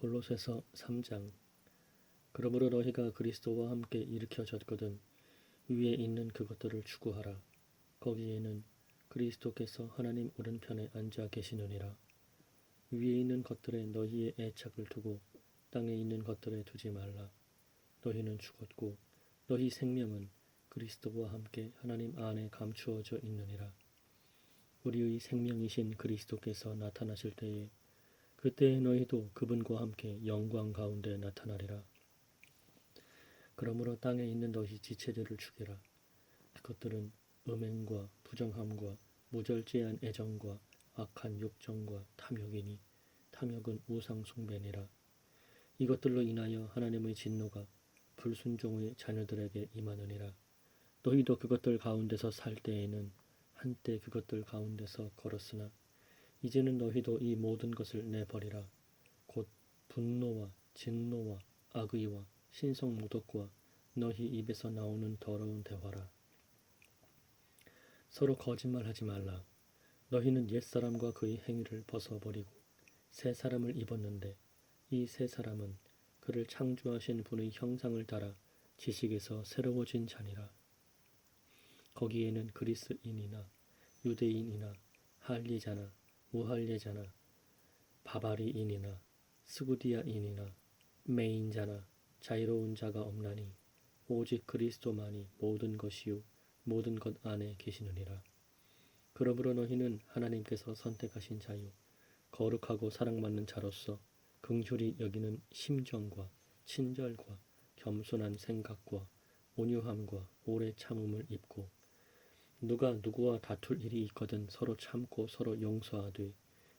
골로새서 3장. 그러므로 너희가 그리스도와 함께 일으켜졌거든 위에 있는 그것들을 추구하라. 거기에는 그리스도께서 하나님 오른편에 앉아 계시느니라. 위에 있는 것들에 너희의 애착을 두고 땅에 있는 것들에 두지 말라. 너희는 죽었고 너희 생명은 그리스도와 함께 하나님 안에 감추어져 있느니라. 우리의 생명이신 그리스도께서 나타나실 때에 그때 너희도 그분과 함께 영광 가운데 나타나리라. 그러므로 땅에 있는 너희 지체들을 죽이라. 그것들은 음행과 부정함과 무절제한 애정과 악한 욕정과 탐욕이니 탐욕은 우상 숭배니라. 이것들로 인하여 하나님의 진노가 불순종의 자녀들에게 임하느니라. 너희도 그것들 가운데서 살 때에는 한때 그것들 가운데서 걸었으나 이제는 너희도 이 모든 것을 내버리라. 곧 분노와 진노와 악의와 신성 모독과 너희 입에서 나오는 더러운 대화라. 서로 거짓말하지 말라. 너희는 옛사람과 그의 행위를 벗어버리고 새 사람을 입었는데 이 새 사람은 그를 창조하신 분의 형상을 따라 지식에서 새로워진 자니라. 거기에는 그리스인이나 유대인이나 할리자나 무할례자나 바바리인이나 스구디아인이나 메인자나 자유로운 자가 없나니 오직 그리스도만이 모든 것이요 모든 것 안에 계시느니라. 그러므로 너희는 하나님께서 선택하신 자요 거룩하고 사랑받는 자로서 긍휼히 여기는 심정과 친절과 겸손한 생각과 온유함과 오래 참음을 입고 누가 누구와 다툴 일이 있거든 서로 참고 서로 용서하되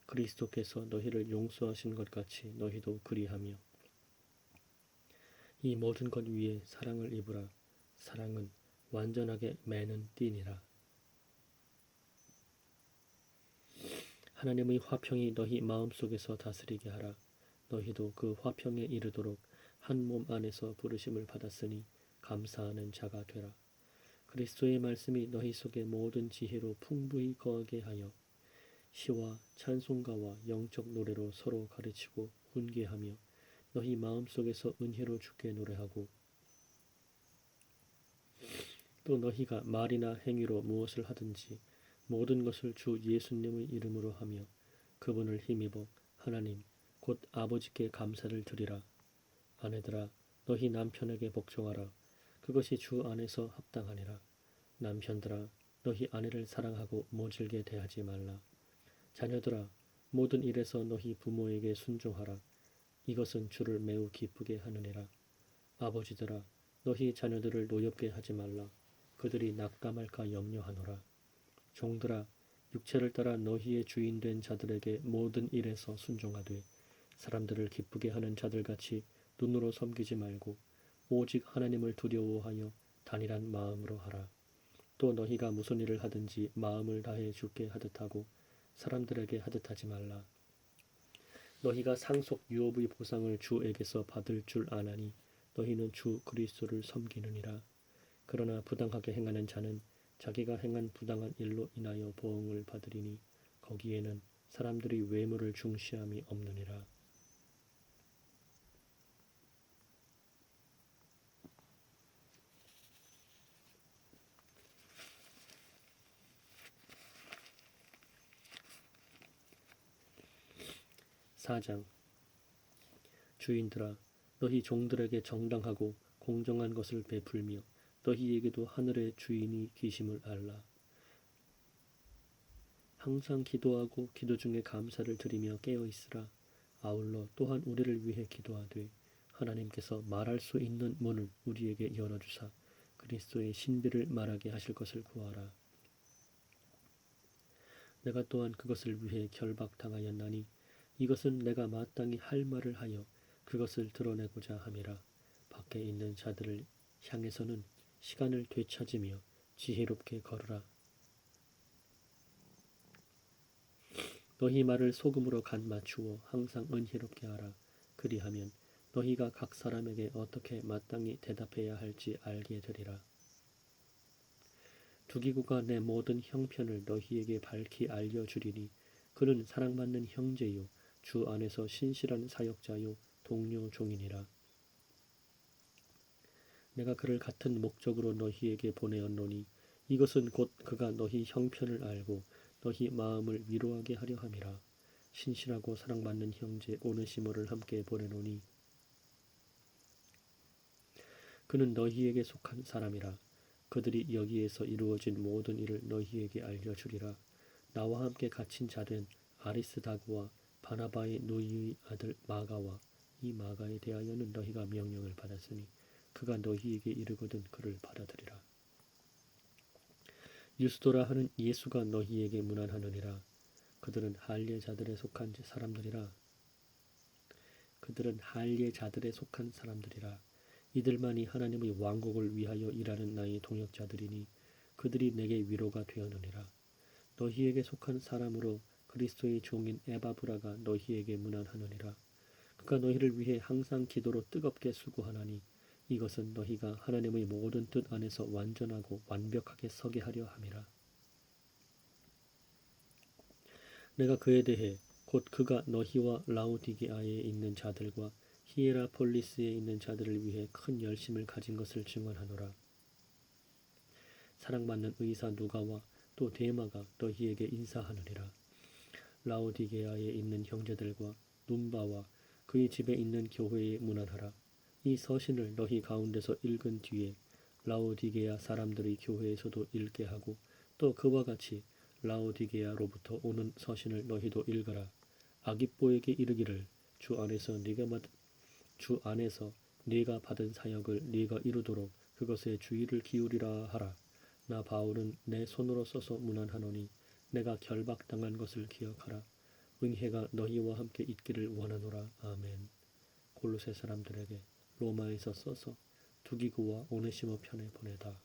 그리스도께서 너희를 용서하신 것 같이 너희도 그리하며. 이 모든 것 위에 사랑을 입으라. 사랑은 완전하게 매는 띠니라. 하나님의 화평이 너희 마음속에서 다스리게 하라. 너희도 그 화평에 이르도록 한 몸 안에서 부르심을 받았으니 감사하는 자가 되라 그리스도의 말씀이 너희 속에 모든 지혜로 풍부히 거하게 하여 시와 찬송가와 영적 노래로 서로 가르치고 훈계하며 너희 마음속에서 은혜로 주께 노래하고 또 너희가 말이나 행위로 무엇을 하든지 모든 것을 주 예수님의 이름으로 하며 그분을 힘입어 하나님 곧 아버지께 감사를 드리라. 아내들아 너희 남편에게 복종하라 그것이 주 안에서 합당하니라. 남편들아 너희 아내를 사랑하고 모질게 대하지 말라. 자녀들아 모든 일에서 너희 부모에게 순종하라. 이것은 주를 매우 기쁘게 하느니라. 아버지들아 너희 자녀들을 노엽게 하지 말라. 그들이 낙담할까 염려하노라. 종들아 육체를 따라 너희의 주인 된 자들에게 모든 일에서 순종하되 사람들을 기쁘게 하는 자들같이 눈으로 섬기지 말고 오직 하나님을 두려워하여 단일한 마음으로 하라. 또 너희가 무슨 일을 하든지 마음을 다해 주께 하듯 하고 사람들에게 하듯 하지 말라. 너희가 상속 유업의 보상을 주에게서 받을 줄 아나니 너희는 주 그리스도를 섬기느니라. 그러나 부당하게 행하는 자는 자기가 행한 부당한 일로 인하여 보응을 받으리니 거기에는 사람들이 외모를 중시함이 없느니라. 사장 주인들아 너희 종들에게 정당하고 공정한 것을 베풀며 너희에게도 하늘의 주인이 계심을 알라. 항상 기도하고 기도 중에 감사를 드리며 깨어 있으라. 아울러 또한 우리를 위해 기도하되 하나님께서 말할 수 있는 문을 우리에게 열어주사 그리스도의 신비를 말하게 하실 것을 구하라. 내가 또한 그것을 위해 결박당하였나니 이것은 내가 마땅히 할 말을 하여 그것을 드러내고자 함이라. 밖에 있는 자들을 향해서는 시간을 되찾으며 지혜롭게 걸으라. 너희 말을 소금으로 간 맞추어 항상 은혜롭게 하라. 그리하면 너희가 각 사람에게 어떻게 마땅히 대답해야 할지 알게 되리라. 두기구가 내 모든 형편을 너희에게 밝히 알려주리니 그는 사랑받는 형제요 주 안에서 신실한 사역자요 동료 종이니라. 내가 그를 같은 목적으로 너희에게 보내었노니 이것은 곧 그가 너희 형편을 알고 너희 마음을 위로하게 하려 함이라. 신실하고 사랑받는 형제 오네시모를 함께 보내노니 그는 너희에게 속한 사람이라. 그들이 여기에서 이루어진 모든 일을 너희에게 알려주리라. 나와 함께 갇힌 자된 아리스다고와 바나바의 누이의 아들 마가와 이 마가에 대하여는 너희가 명령을 받았으니 그가 너희에게 이르거든 그를 받아들이라. 유스도라 하는 예수가 너희에게 문안하느니라. 그들은 할례자들에 속한 사람들이라. 그들은 할례자들에 속한 사람들이라. 이들만이 하나님의 왕국을 위하여 일하는 나의 동역자들이니 그들이 내게 위로가 되었느니라. 너희에게 속한 사람으로 그리스도의 종인 에바브라가 너희에게 문안하느니라. 그가 너희를 위해 항상 기도로 뜨겁게 수고하나니 이것은 너희가 하나님의 모든 뜻 안에서 완전하고 완벽하게 서게 하려 함이라. 내가 그에 대해 곧 그가 너희와 라우디게아에 있는 자들과 히에라폴리스에 있는 자들을 위해 큰 열심을 가진 것을 증언하노라. 사랑받는 의사 누가와 또 데마가 너희에게 인사하느니라. 라우디게아에 있는 형제들과 눈바와 그의 집에 있는 교회에 문안하라. 이 서신을 너희 가운데서 읽은 뒤에 라우디게아 사람들의 교회에서도 읽게 하고 또 그와 같이 라우디게아로부터 오는 서신을 너희도 읽어라. 아기뽀에게 이르기를 주 안에서 네가 받, 주 안에서 네가 받은 사역을 네가 이루도록 그것에 주의를 기울이라 하라. 나 바울은 내 손으로 써서 문안하노니 내가 결박당한 것을 기억하라. 은혜가 너희와 함께 있기를 원하노라. 아멘. 골로새 사람들에게 로마에서 써서 두기구와 오네시모 편에 보내다.